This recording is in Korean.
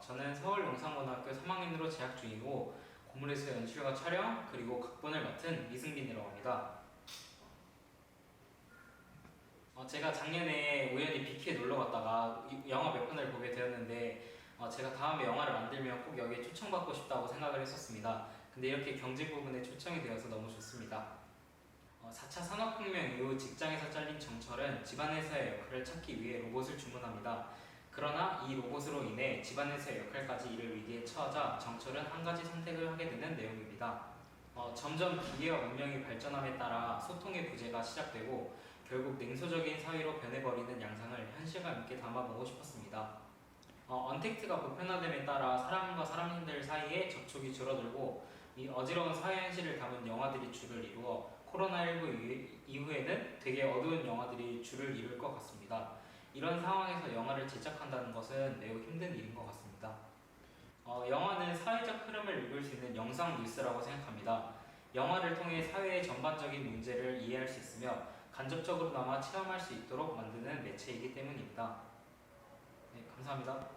저는 서울 용산고등학교 3학년으로 재학 중이고 고물에서 연출과 촬영 그리고 각본을 맡은 이승빈이라고 합니다. 어, 제가 작년에 우연히 비키에 놀러 갔다가 이- 영화 몇 편을 보게 되었는데 어, 제가 다음에 영화를 만들면 꼭 여기에 초청받고 싶다고 생각을 했었습니다. 근데 이렇게 경제 부분에 초청이 되어서 너무 좋습니다. 어, 4차 산업혁명 이후 직장에서 잘린 정철은 집안회사의 역할을 찾기 위해 로봇을 주문합니다. 그러나 이 로봇으로 인해 집안에서의 역할까지 이를 위기에 처하자 정철은 한 가지 선택을 하게 되는 내용입니다. 어, 점점 기계와文명이 발전함에 따라 소통의 부재가 시작되고 결국 냉소적인 사회로 변해버리는 양상을 현실감 있게 담아보고 싶었습니다. 어, 언택트가 보편화됨에 따라 사람과 사람들 사이의 접촉이 줄어들고 이 어지러운 사회 현실을 담은 영화들이 줄을 이루어 코로나19 이후- 이후에는 되게 어두운 영화들이 줄을 이룰 것 같습니다. 이런 상황에서 영화를 제작한다는 것은 매우 힘든 일인 것 같습니다. 어, 영화는 사회적 흐름을 읽을 수 있는 영상 뉴스라고 생각합니다. 영화를 통해 사회의 전반적인 문제를 이해할 수 있으며 간접적으로나마 체험할 수 있도록 만드는 매체이기 때문입니다. 네, 감사합니다.